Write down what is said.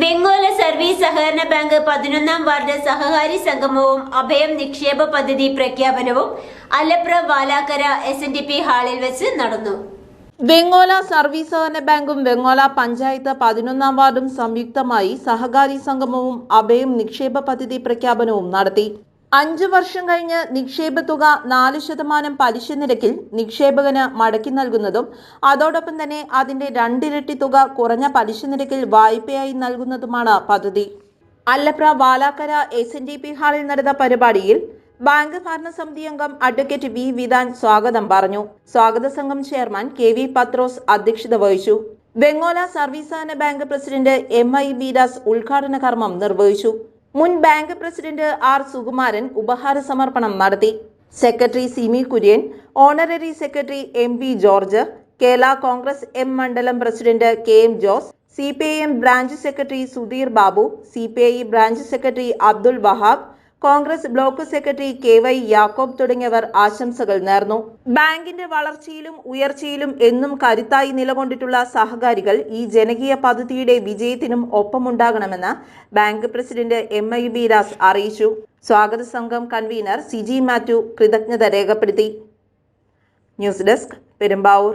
Vengola service സഹകരണ bank പതിനൊന്നാം ward സഹകാരി സംഗമവും അഭയം നിക്ഷേപ പദ്ധതി പ്രഖ്യാപനവും Allapra Valakkara S N D P ഹാളിൽ വെച്ച് നടന്നു. വെങ്ങോല സർവീസ് സഹകരണ ബാങ്കും വെങ്ങോല പഞ്ചായത്ത് പതിനൊന്നാം വാർഡും സംയുക്തമായി സഹകാരി സംഗമവും അഭയം നിക്ഷേപ പദ്ധതി പ്രഖ്യാപനവും നടത്തി. അഞ്ചു വർഷം കഴിഞ്ഞ് നിക്ഷേപ തുക നാല് ശതമാനം പലിശ നിരക്കിൽ നിക്ഷേപകന് മടക്കി നൽകുന്നതും അതോടൊപ്പം തന്നെ അതിന്റെ രണ്ടിരട്ടി തുക കുറഞ്ഞ പലിശ നിരക്കിൽ വായ്പയായി നൽകുന്നതുമാണ് പദ്ധതി. Allapra Valakkara S N D P ഹാളിൽ നടന്ന പരിപാടിയിൽ ബാങ്ക് ഭരണസമിതി അംഗം അഡ്വക്കേറ്റ് വി വിധാൻ സ്വാഗതം പറഞ്ഞു. സ്വാഗത സംഘം ചെയർമാൻ കെ വി പത്രോസ് അധ്യക്ഷത വഹിച്ചു. Vengola service bank president M I Beeras ഉദ്ഘാടന കർമ്മം നിർവഹിച്ചു. മുൻ ബാങ്ക് പ്രസിഡന്റ് ആർ സുകുമാരൻ ഉപഹാര സമർപ്പണം നടത്തി. Secretary Simi Kurian honorary secretary M V George Kerala Congress M മണ്ഡലം president K M Jose C P I M branch secretary Sudheer Babu C P I branch secretary Abdul Wahab Congress block secretary K Y Yakob തുടങ്ങിയവർ ആശംസകൾ നേർന്നു. ബാങ്കിന്റെ വളർച്ചയിലും ഉയർച്ചയിലും എന്നും കരുത്തായി നിലകൊണ്ടിട്ടുള്ള സഹകാരികൾ ഈ ജനകീയ പദ്ധതിയുടെ വിജയത്തിനും ഒപ്പമുണ്ടാകണമെന്ന് bank president M I Beeras അറിയിച്ചു. സ്വാഗത സംഘം കൺവീനർ സിജി മാത്യു കൃതജ്ഞത രേഖപ്പെടുത്തി. News desk Perumbavoor.